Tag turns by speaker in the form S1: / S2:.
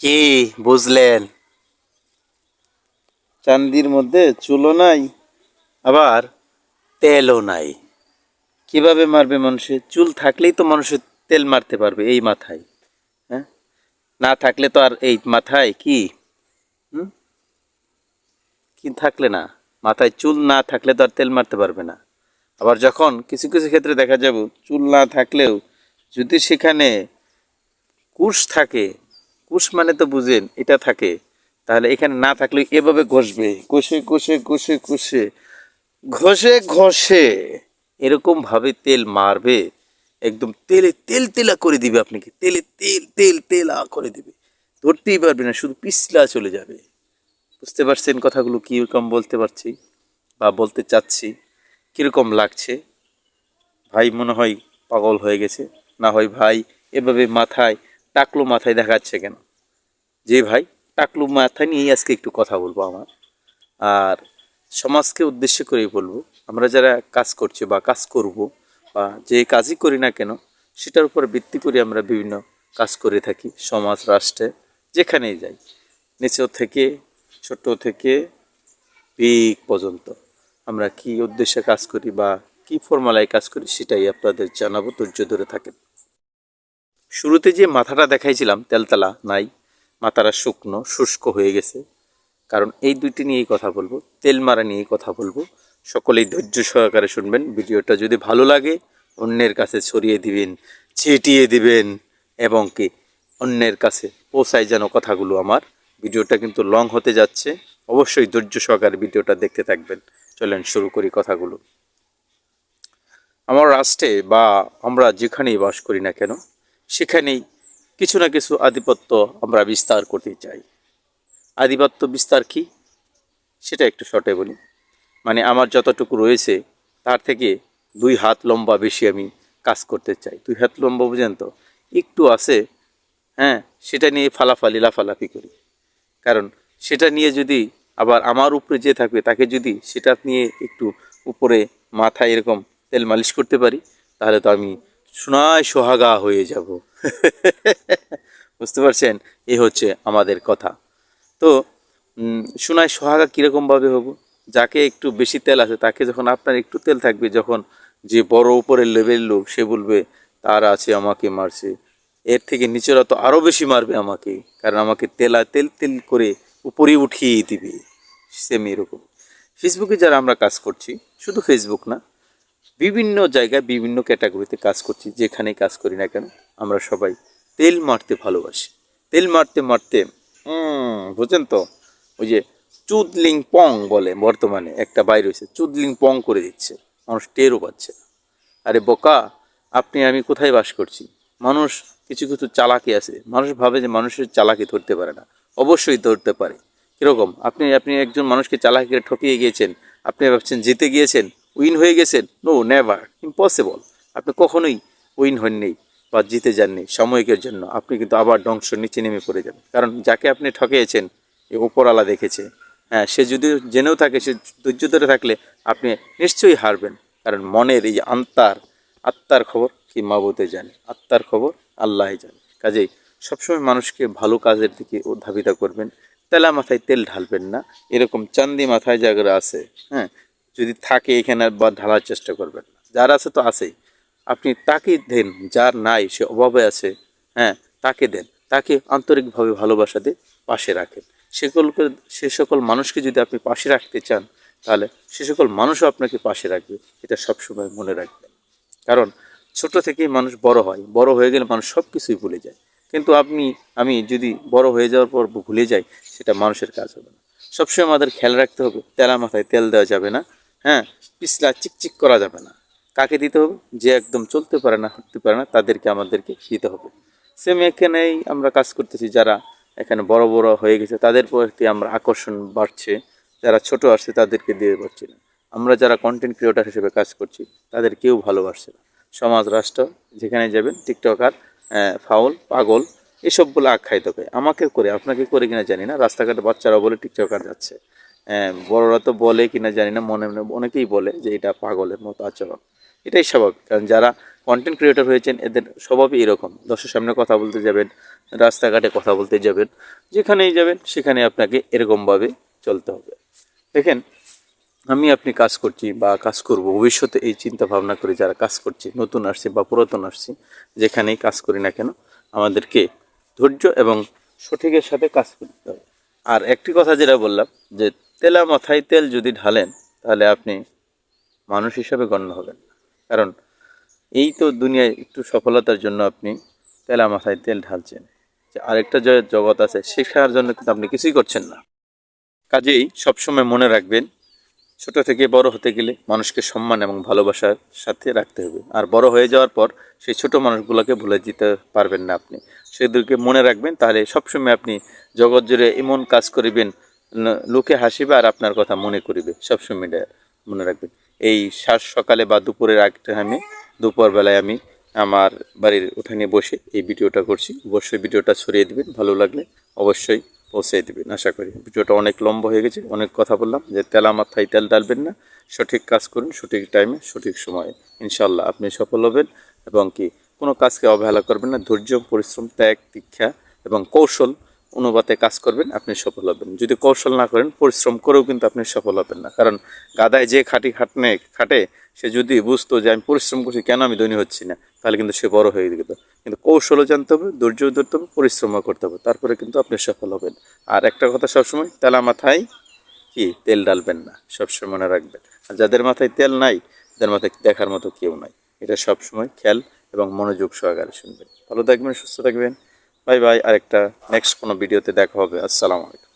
S1: কি বুঝলেন? চান্দির মধ্যে চুলও নাই আবার তেলও নাই। কীভাবে মারবে মানুষের চুল থাকলেই তো মানুষের তেল মারতে পারবে এই মাথায় হ্যাঁ? না থাকলে তো আর এই মাথায় কি? কি থাকলে না? মাথায় চুল না থাকলে তো আর তেল মারতে পারবে না। আবার যখন কিছু কিছু ক্ষেত্রে দেখা যাবে চুল না থাকলেও যদি সেখানে কুশ থাকে কুশ মানে তো বুঝেন, এটা থাকে। তাহলে এখানে না থাকলে এভাবে ঘষবে। ঘষে ঘষে ঘষে কষে ঘষে ঘষে। এরকম ভাবে তেল মারবে, একদম তেলে, তেল, তেলা করে দিবে আপনাকে। তেলে, তেল তেল, তেলা করে দিবে। ধরতেই পারবে না, শুধু পিছলা চলে যাবে। বুঝতে পারছেন কথাগুলো কীরকম বলতে পারছি বা বলতে চাচ্ছি? কীরকম লাগছে? ভাই মনে হয় পাগল হয়ে গেছে। না হয় ভাই, এভাবে মাথায় টাকলু মাথায় দেখাচ্ছে কেন? যে ভাই, টাকলু মাথায় নিয়েই আজকে একটু কথা বলব আমার। আর সমাজকে উদ্দেশ্য করেই বলব, আমরা যারা কাজ করছি বা কাজ করব বা যে কাজই করি না কেন, সেটার উপর ভিত্তি করে আমরা বিভিন্ন কাজ করে থাকি, সমাজ, রাষ্ট্রে, যেখানেই যাই। নিচু থেকে, ছোট থেকে, পিক পর্যন্ত আমরা কি উদ্দেশ্যে কাজ করি বা কি ফর্মালায় কাজ করি সেটাই আপনাদের জানাব, ধৈর্য ধরে থাকেন। শুরুতে যে মাথাটা দেখাইছিলাম, তেলতলা, নাই, মাথাটা শুকনো, শুষ্ক হয়ে গেছে। কারণ এই দুইটি নিয়েই কথা বলব, তেল মারা নিয়েই কথা বলব। সকলেই ধৈর্য সহকারে শুনবেন, ভিডিওটা যদি ভালো লাগে, অন্যের কাছে ছড়িয়ে দিবেন, ছিটিয়ে দিবেন, এবং কি অন্যের কাছে পৌঁছায় যেন কথাগুলো আমার। ভিডিওটা কিন্তু লং হতে যাচ্ছে, অবশ্যই ধৈর্য সহকারে ভিডিওটা দেখতে থাকবেন। চলেন শুরু করি কথাগুলো। আমার রাষ্ট্রে বা আমরা যেখানেই বাস করি না কেন সেখানেই কিছু না কিছু আধিপত্য আমরা বিস্তার করতে চাই। আধিপত্য বিস্তার কি? সেটা একটু শর্টে বলি। মানে আমার যতটুকু রয়েছে, তার থেকে দুই হাত লম্বা বেশি আমি কাজ করতে চাই। দুই হাত লম্বা বুঝেন তো? একটু আছে হ্যাঁ সেটা নিয়ে ফালাফালি, লাফালাফি করি। কারণ সেটা নিয়ে যদি আবার আমার উপরে যে থাকবে, তাকে যদি সেটা নিয়ে একটু উপরে মাথায় এরকম তেল মালিশ করতে পারি, তাহলে তো আমি সোনায় সোহাগা হয়ে যাব। বুঝতে পারছেন? এই হচ্ছে আমাদের কথা। তো সোনায় সোহাগা কীরকমভাবে হব? যাকে একটু বেশি তেল আছে তাকে যখন আপনার একটু তেল থাকবে, যখন যে বড় উপরের লেভেল লোক, সে বলবে, তার আছে, আমাকে মারছে। এর থেকে নিচেরা তো আরও বেশি মারবে আমাকে, কারণ আমাকে তেলা তেল তেল করে উপরে উঠিয়ে দিবে। সেম এরকম। ফেসবুকে যারা আমরা কাজ করছি, শুধু ফেসবুক না বিভিন্ন জায়গায় বিভিন্ন ক্যাটাগরিতে কাজ করছি যেখানে কাজ করি না কেন আমরা সবাই তেল মারতে ভালোবাসি। তেল মারতে মারতে উম, বুঝছেন তো? ওই যে চুদলিং পং বলে বর্তমানে একটা বাইরে হয়েছে চুদলিং পং করে দিচ্ছে। মানুষ টেরও পাচ্ছে আরে বোকা আপনি আমি কোথায় বাস করছি? মানুষ কিছু কিছু চালাকি আছে। মানুষ ভাবে যে মানুষের চালাকি ধরতে পারে না। অবশ্যই ধরতে পারে। কীরকম? আপনি আপনি একজন মানুষকে চালাকিকে ঠকিয়ে গিয়েছেন। আপনি ভাবছেন জিতে গিয়েছেন? উইন হয়ে গেছেন? No, never. ইম্পসিবল। আপনি কখনোই উইন হননি বা জিতে যাননি সাময়িকের জন্য। আপনি কিন্তু আবার ধ্বংস নিচে নেমে পড়ে যাবেন। কারণ যাকে আপনি ঠকিয়েছেন, এ ওপরওয়ালা দেখেছে। হ্যাঁ সে যদি জেনেও থাকে, সে ধৈর্য ধরে থাকলে আপনি নিশ্চয়ই হারবেন। কারণ মনের এই আত্মার আত্মার খবর কি মাবুতে জানে? আত্মার খবর আল্লাহ জানে। কাজেই সবসময় মানুষকে ভালো কাজের দিকে উদ্ধাবিত করবেন। তেলা মাথায় তেল ঢালবেন না। এরকম চান্দি মাথায় যারা আছে হ্যাঁ যদি থাকে এখানে বা ঢালার চেষ্টা করবেন যার আছে তো আছেই। আপনি তাকে দেন, যার নাই, সে অভাবে আছে হ্যাঁ তাকে দেন। তাকে আন্তরিকভাবে ভালোবাসা দিয়ে পাশে রাখেন। সেগুলোকে সে সকল মানুষকে যদি আপনি পাশে রাখতে চান, তাহলে সে সকল মানুষও আপনাকে পাশে রাখবে। এটা সবসময় মনে রাখবেন। কারণ ছোট থেকেই মানুষ বড় হয়। বড় হয়ে গেলে মানুষ সব কিছুই ভুলে যায়। কিন্তু আপনি, আমি যদি বড় হয়ে যাওয়ার পর ভুলে যাই, সেটা মানুষের কাজ হবে না। সবসময় আমাদের খেয়াল রাখতে হবে, তেলা মাথায় তেল দেওয়া যাবে না। হ্যাঁ পিছলা চিকচিক করা যাবে না। কাকে দিতে হবে? যে একদম চলতে পারে না, হাঁটতে পারে না, তাদেরকে, আমাদেরকে দিতে হবে। সেম এখানেই আমরা কাজ করতেছি, যারা এখানে বড় বড় হয়ে গেছে, তাদের প্রতি আমরা আকর্ষণ বাড়ছে। যারা ছোট আসছে, তাদেরকে দিয়ে পারছি না। আমরা যারা কন্টেন্ট ক্রিয়েটার হিসেবে কাজ করছি, তাদের কেউ ভালোবাসছে না। সমাজ, রাষ্ট্র যেখানে যাবেন, টিকটকার ফাউল, পাগল এসব বলে আখ্যায়িত করে। আমাকে করে, আপনাকে করে কিনা জানি না। রাস্তাঘাটে বাচ্চারা বলে টিকটকার যাচ্ছে। বড়রা তো বলে কিনা জানি না, মনে মনে অনেকেই বলে যে এটা পাগলের মতো আচরণ। এটাই স্বাভাবিক, কারণ যারা কন্টেন্ট ক্রিয়েটর হয়েছেন, এদের স্বভাবই এরকম। দর্শকের সামনে কথা বলতে যাবেন, রাস্তাঘাটে কথা বলতে যাবেন, যেখানেই যাবেন, সেখানে আপনাকে এরকমভাবে চলতে হবে। দেখেন, আমি আপনি কাজ করছি বা কাজ করব, ভবিষ্যতে এই চিন্তা ভাবনা করে যারা কাজ করছি, নতুন আসছি বা পুরাতন আসছি, যেখানেই কাজ করি না কেন, আমাদেরকে ধৈর্য এবং সঠিকের সাথে কাজ করতে হবে। আর একটি কথা যেটা বললাম, যে তেলা মাথায় তেল যদি ঢালেন, তাহলে আপনি মানুষ হিসাবে গণ্য হবেন। কারণ এই তো দুনিয়ায় একটু সফলতার জন্য আপনি তেলা মাথায় তেল ঢালছেন। যে আরেকটা যে জগৎ আছে শেখার জন্য কিন্তু আপনি কিছুই করছেন না। কাজেই সবসময় মনে রাখবেন, ছোট থেকে বড় হতে গেলে মানুষকে সম্মান এবং ভালোবাসার সাথে রাখতে হবে। আর বড় হয়ে যাওয়ার পর সেই ছোট মানুষগুলোকে ভুলে যেতে পারবেন না আপনি। সেদেরকে মনে রাখবেন, তাহলে সবসময় আপনি জগৎ জুড়ে এমন কাজ করিবেন লোকে হাসিবে আর আপনার কথা মনে করিবে। সবসময় এটা মনে রাখবেন এই সাত সকালে বা দুপুরের আগ টাইমে দুপুরবেলায় আমি আমার বাড়ির উঠানে বসে এই ভিডিওটা করছি। অবশ্যই ভিডিওটা ছড়িয়ে দিবেন, ভালো লাগলে অবশ্যই পৌঁছে দিবেন, আশা করি। ভিডিওটা অনেক লম্বা হয়ে গেছে, অনেক কথা বললাম। যে তেলা মাথায় তেল ডালবেন না, সঠিক কাজ করুন, সঠিক টাইমে সঠিক সময়ে। ইনশাল্লাহ আপনি সফল হবেন এবং কি কোনো কাজকে অবহেলা করবেন না। ধৈর্য, পরিশ্রম, ত্যাগ, দীক্ষা এবং কৌশল অনুপাতে কাজ করবেন, আপনি সফল হবেন। যদি কৌশল না করেন, পরিশ্রম করেও কিন্তু আপনি সফল হবেন না। কারণ গাদায় যে খাটি খাটনে খাটে, সে যদি বুঝতো যে আমি পরিশ্রম করছি, কেন আমি ধনী হচ্ছি না? তাহলে কিন্তু সে বড় হয়ে যেত কিন্তু কৌশলও জানতে হবে ধৈর্য ধরতে হবে, পরিশ্রমও করতে হবে। তারপরে কিন্তু আপনি সফল হবেন। আর একটা কথা সবসময়, তেলা মাথায় কি? তেল ডালবেন না। সবসময় মনে রাখবেন। আর যাদের মাথায় তেল নাই, তাদের মাথায় দেখার মতো কেউ নাই। এটা সবসময় খেয়াল এবং মনোযোগ সহকারে শুনবেন। ভালো থাকবেন, সুস্থ থাকবেন। বাই বাই আরেকটা নেক্সট কোনো ভিডিওতে দেখা হবে। আসসালামু আলাইকুম।